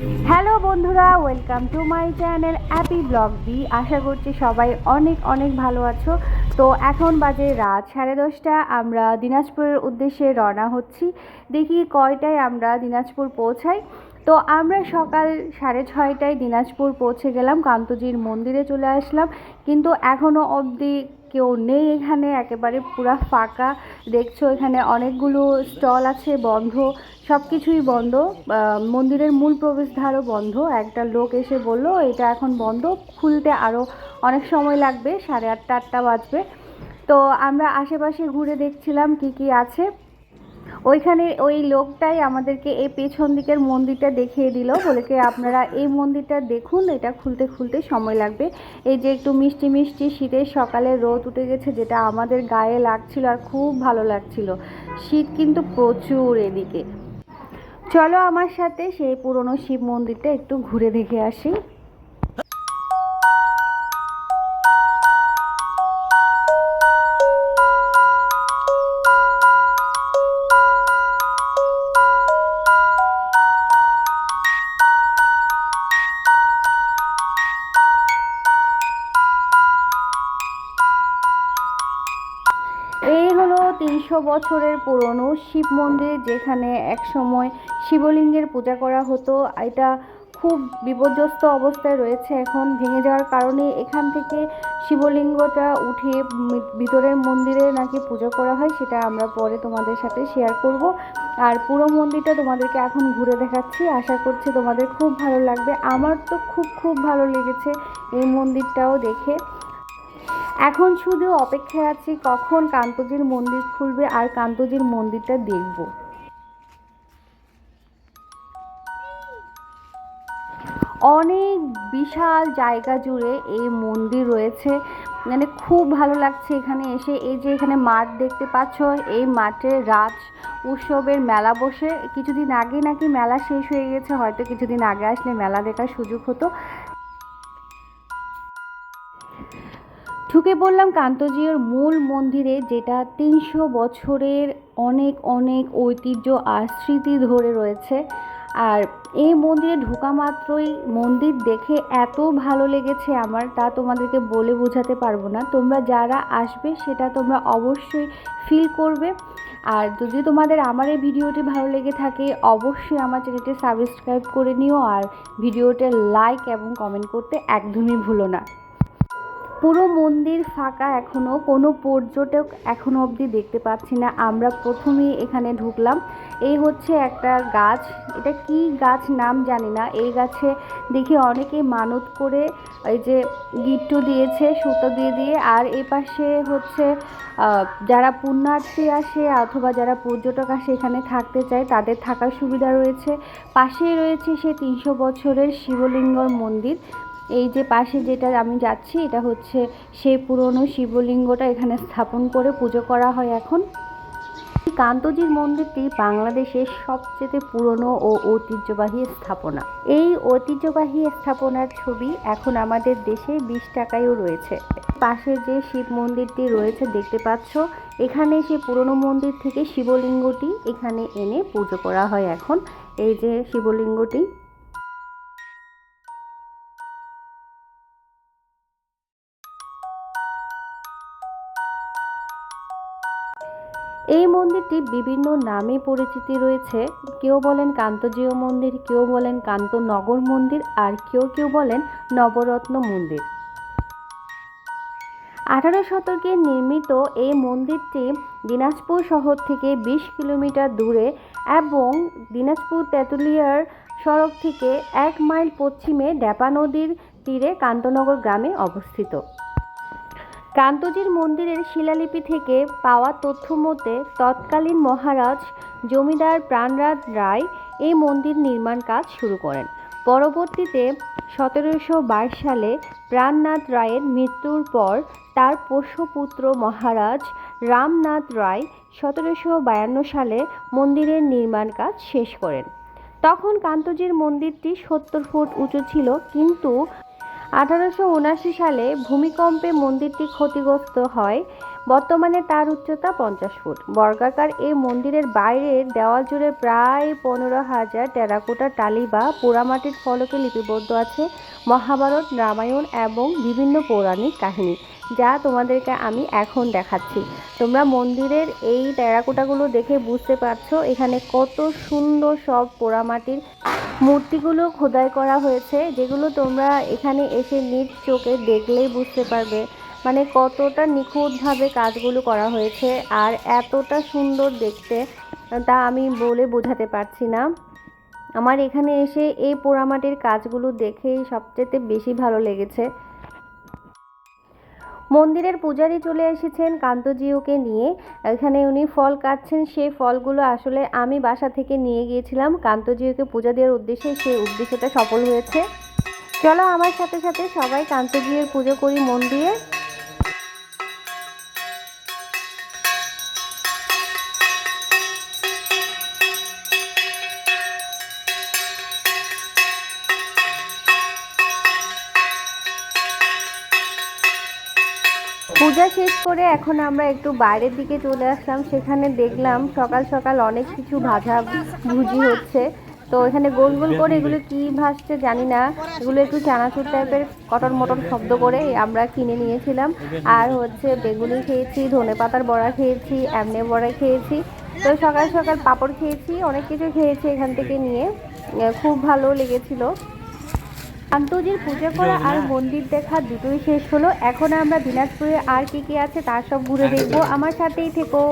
Hello বন্ধুরা, welcome to my channel Appy blog B. আশা করছি সবাই অনেক অনেক ভালো আছো। তো এখন বাজে রাত সাড়ে দশটা, আমরা দিনাজপুরের উদ্দেশ্যে রওনা হচ্ছি। দেখি কয়টায় আমরা দিনাজপুর পৌঁছাই। তো আমরা সকাল সাড়ে ছয়টায় দিনাজপুর পৌঁছে গেলাম, কান্তজির মন্দিরে চলে আসলাম। কিন্তু এখনও অবধি কেউ নেই এখানে, একেবারে পুরা ফাঁকা। দেখছ এখানে অনেকগুলো স্টল আছে, বন্ধ। সব কিছুই বন্ধ মন্দিরের মূল প্রবেশদ্বারও বন্ধ। একটা লোক এসে বলল, এটা এখন বন্ধ। খুলতে আরও অনেক সময় লাগবে, সাড়ে আটটা আটটা বাজবে। তো আমরা আশেপাশে ঘুরে দেখছিলাম কি কি আছে। ওইখানে ওই লোকটাই আমাদেরকে এই পেছন দিকের মন্দিরটা দেখিয়ে দিল বলে কি আপনারা এই মন্দিরটা দেখুন, এটা খুলতে খুলতে সময় লাগবে। এই যে একটু মিষ্টি মিষ্টি শীতের সকালে রোদ উঠে গেছে, যেটা আমাদের গায়ে লাগছিল আর খুব ভালো লাগছিল। শীত কিন্তু প্রচুর এদিকে। চলো আমার সাথে সেই পুরনো শিব মন্দিরটা একটু ঘুরে দেখে আসি। তিনশো বছরের পুরনো শিব মন্দির যেখানে একসময় শিবলিঙ্গের পূজা করা হতো। এটা খুব বিপর্যস্ত অবস্থায় রয়েছে এখন। ভেঙে যাওয়ার কারণে এখান থেকে শিবলিঙ্গটা উঠে ভিতরের মন্দিরে নাকি পুজো করা হয়, সেটা আমরা পরে তোমাদের সাথে শেয়ার করব। আর পুরো মন্দিরটা তোমাদেরকে এখন ঘুরে দেখাচ্ছি। আশা করছি তোমাদের খুব ভালো লাগবে। আমার তো খুব খুব ভালো লেগেছে এই মন্দিরটাও দেখে। এখন শুধু অপেক্ষায় আছি কখন কান্তজির মন্দির খুলবে আর কান্তজির মন্দিরটা দেখব। অনেক বিশাল জায়গা জুড়ে এই মন্দির রয়েছে। মানে খুব ভালো লাগছে এখানে এসে। এই যে এখানে মাঠ দেখতে পাচ্ছ, এই মাঠে রাজ উৎসবের মেলা বসে। কিছুদিন আগে নাকি মেলা শেষ হয়ে গেছে, হয়তো কিছুদিন আগে আসলে মেলা দেখার সুযোগ হতো। ঢুকে পড়লাম কান্তজির মূল মন্দিরে, যেটা তিনশো বছরের অনেক অনেক ঐতিহ্য আর স্মৃতি ধরে রয়েছে। আর এই মন্দিরে ঢোকা মাত্রই মন্দির দেখে এত ভালো লেগেছে আমার, তা তোমাদেরকে বলে বোঝাতে পারব না। তোমরা যারা আসবে, সেটা তোমরা অবশ্যই ফিল করবে। আর যদি তোমাদের আমার এই ভিডিওটি ভালো লেগে থাকে, অবশ্যই আমার চ্যানেলটি সাবস্ক্রাইব করে নিও। আর ভিডিওটা লাইক এবং কমেন্ট করতে একদমই ভুলো না। পুরো মন্দির ফাঁকা এখনও কোনো পর্যটক এখনও অবধি দেখতে পাচ্ছি না। আমরা প্রথমেই এখানে ঢুকলাম। এই হচ্ছে একটা গাছ। এটা কি গাছ নাম জানি না। এই গাছে দেখি অনেকে মানত করে এই যে গিট্টু দিয়েছে, সুতো দিয়ে দিয়ে। আর এই পাশে হচ্ছে যারা পুণ্যার্থী আসে অথবা যারা পর্যটক আসে এখানে থাকতে চায়, তাদের থাকার সুবিধা রয়েছে। পাশেই রয়েছে সে তিনশো বছরের শিবলিঙ্গর মন্দির। এই যে পাশে যেটা আমি যাচ্ছি, এটা হচ্ছে সেই পুরনো শিবলিঙ্গটা এখানে স্থাপন করে পুজো করা হয় এখন। কান্তজির মন্দিরটি বাংলাদেশের সবচেয়ে পুরনো ও ঐতিহ্যবাহী স্থাপনা। এই ঐতিহ্যবাহী স্থাপনার ছবি এখন আমাদের দেশে বিশ টাকায়ও রয়েছে। পাশে যে শিব মন্দিরটি রয়েছে দেখতে পাচ্ছ, এখানে সেই পুরনো মন্দির থেকে শিবলিঙ্গটি এখানে এনে পুজো করা হয় এখন। এই যে শিবলিঙ্গটি মন্দিরটি বিভিন্ন নামে পরিচিতি রয়েছে। কেউ বলেন কান্তজীয় মন্দির, কেউ বলেন কান্তনগর মন্দির, আর কেউ কেউ বলেন নবরত্ন মন্দির। আঠারো শতকে নির্মিত এই মন্দিরটি দিনাজপুর শহর থেকে বিশ কিলোমিটার দূরে এবং দিনাজপুর তেঁতুলিয়ার সড়ক থেকে এক মাইল পশ্চিমে ড্যাপা নদীর তীরে কান্তনগর গ্রামে অবস্থিত। কান্তজির মন্দিরের শিলালিপি থেকে পাওয়া তথ্য মতে, তৎকালীন মহারাজ জমিদার প্রাণরাজ রায় এই মন্দির নির্মাণ কাজ শুরু করেন। পরবর্তীতে সতেরোশো বাইশ সালে প্রাণনাথ রায়ের মৃত্যুর পর তার পোষ্যপুত্র মহারাজ রামনাথ রায় সতেরোশো বায়ান্ন সালে মন্দিরের নির্মাণ কাজ শেষ করেন। তখন কান্তজির মন্দিরটি সত্তর ফুট উঁচু ছিল, কিন্তু আঠারোশো সালে ভূমিকম্পে মন্দিরটি ক্ষতিগ্রস্ত হয়। বর্তমানে তার উচ্চতা পঞ্চাশ ফুট। বর্গাকার এই মন্দিরের বাইরের দেওয়াল জুড়ে প্রায় পনেরো হাজার টেরাকোটা টালি বা পোড়ামাটির ফলকে লিপিবদ্ধ আছে। মহাভারত, রামায়ণ এবং বিভিন্ন পৌরাণিক কাহিনী, যা তোমাদেরকে আমি এখন দেখাচ্ছি। তোমরা মন্দিরের এই টেরাকোটাগুলো দেখে বুঝতে পারছ, এখানে কত সুন্দর সব পোড়ামাটির মূর্তিগুলো খোদাই করা হয়েছে, যেগুলো তোমরা এখানে এসে নিজ চোখে দেখলেই বুঝতে পারবে। মানে কতটা নিখুঁতভাবে কাজগুলো করা হয়েছে আর এতটা সুন্দর দেখতে, তা আমি বলে বোঝাতে পারছি না। আমার এখানে এসে এই পোড়ামাটির কাজগুলো দেখেই সবচেয়ে বেশি ভালো লেগেছে। মন্দিরের পূজারি চলে এসেছেন কান্তজিওকে নিয়ে। এখানে উনি ফল কাটছেন। সেই ফলগুলো আসলে আমি বাসা থেকে নিয়ে গিয়েছিলাম। কান্তজিওকে পূজা দেওয়ার উদ্দেশ্যে সেই উদ্দেশ্যটা সফল হয়েছে। চলো আমার সাথে সাথে সবাই কান্তজিওর পুজো করি মন্দিরে পূজা শেষ করে এখন আমরা একটু বাইরের দিকে চলে আসলাম। সেখানে দেখলাম সকাল সকাল অনেক কিছু ভাজা ভুজি হচ্ছে। তো এখানে গোল গোল করে এগুলো কি ভাসছে জানি না। এগুলো একটু চানাচুর টাইপের কটন মটন শব্দ করে আমরা কিনে নিয়েছিলাম। আর হচ্ছে বেগুনি খেয়েছি, ধনে পাতার বড়া খেয়েছি, এমনি বড়া খেয়েছি। তো সকাল সকাল পাঁপড় খেয়েছি, অনেক কিছু খেয়েছি এখান থেকে নিয়ে। খুব ভালো লেগেছিল। কান্তজির পূজা করা আর মন্দির দেখা দুটোই শেষ হলো। এখন আমরা দিনাজপুরে আর কি কি আছে তার সব ঘুরে দেখব। আমার সাথেই থেকো।